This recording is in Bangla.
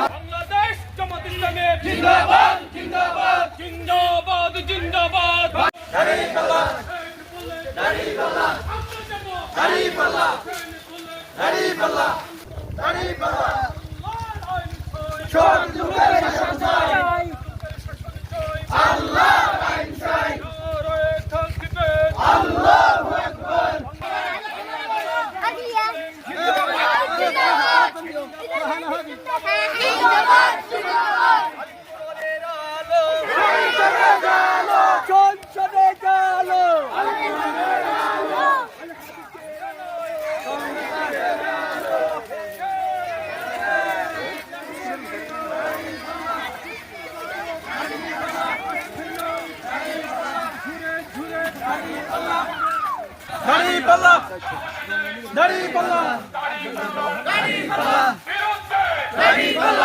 বাংলাদেশ জমাত জিন্দাবাদ حليف الله. দাঁড়িয়ে পাল্লা